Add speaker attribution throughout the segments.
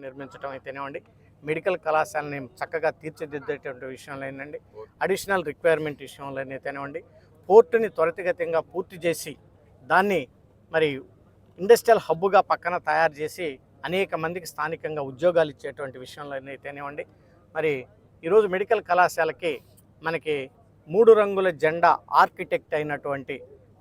Speaker 1: నిర్మించడం అయితేనేవ్వండి మెడికల్ కళాశాలని చక్కగా తీర్చిదిద్దేటువంటి విషయంలో ఏంటండి అడిషనల్ రిక్వైర్మెంట్ విషయంలో అయితేనేవ్వండి పోర్టుని త్వరితగతంగా పూర్తి చేసి దాన్ని మరి ఇండస్ట్రియల్ హబ్బుగా పక్కన తయారు చేసి అనేక మందికి స్థానికంగా ఉద్యోగాలు ఇచ్చేటువంటి విషయంలో అయితేనేవ్వండి మరి ఈరోజు మెడికల్ కళాశాలకి మనకి మూడు రంగుల జెండా ఆర్కిటెక్ట్ అయినటువంటి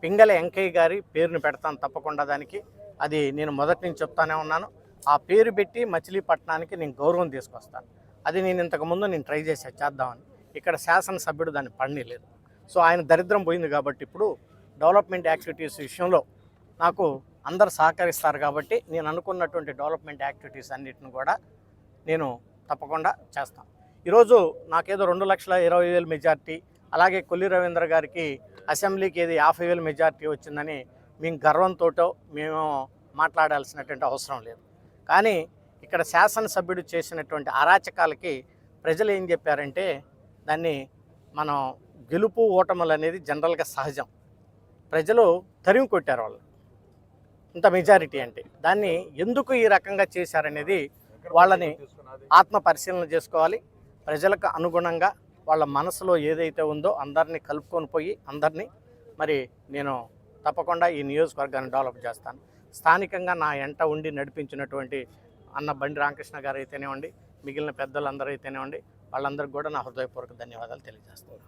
Speaker 1: పింగళ వెంకయ్య గారి పేరును పెడతాను తప్పకుండా దానికి. అది నేను మొదటి నుంచి చెప్తానే ఉన్నాను. ఆ పేరు పెట్టి మచిలీపట్నానికి నేను గౌరవం తీసుకొస్తాను. అది నేను ఇంతకుముందు నేను ట్రై చేసా చేద్దామని. ఇక్కడ శాసనసభ్యుడు దాన్ని పండిలేదు సో ఆయన దరిద్రం పోయింది కాబట్టి ఇప్పుడు డెవలప్మెంట్ యాక్టివిటీస్ విషయంలో నాకు అందరు సహకరిస్తారు కాబట్టి నేను అనుకున్నటువంటి డెవలప్మెంట్ యాక్టివిటీస్ అన్నిటిని కూడా నేను తప్పకుండా చేస్తాను. ఈరోజు నాకేదో రెండు లక్షల ఇరవై వేల మెజార్టీ అలాగే కొల్లి రవీంద్ర గారికి అసెంబ్లీకి ఏది యాభై వేల మెజార్టీ వచ్చిందని మేము గర్వంతో మేము మాట్లాడాల్సినటువంటి అవసరం లేదు. కానీ ఇక్కడ శాసనసభ్యుడు చేసినటువంటి అరాచకాలకి ప్రజలు ఏం చెప్పారంటే దాన్ని మనం గెలుపు ఓటములు అనేది జనరల్గా సహజం. ప్రజలు తరిమి కొట్టారు వాళ్ళు. ఇంత మెజారిటీ అంటే. దాన్ని ఎందుకు ఈ రకంగా చేశారనేది వాళ్ళని ఆత్మ పరిశీలన చేసుకోవాలి. ప్రజలకు అనుగుణంగా వాళ్ళ మనసులో ఏదైతే ఉందో అందరినీ కలుపుకొని పోయి అందరినీ మరి నేను తప్పకుండా ఈ నియోజకవర్గాన్ని డెవలప్ చేస్తాను. స్థానికంగా నా ఎంట ఉండి నడిపించినటువంటి అన్న బండి రామకృష్ణ గారు అయితేనేవ్వండి మిగిలిన పెద్దలందరూ అయితేనేవ్వండి వాళ్ళందరికీ కూడా నా హృదయపూర్వక ధన్యవాదాలు తెలియజేస్తున్నాను.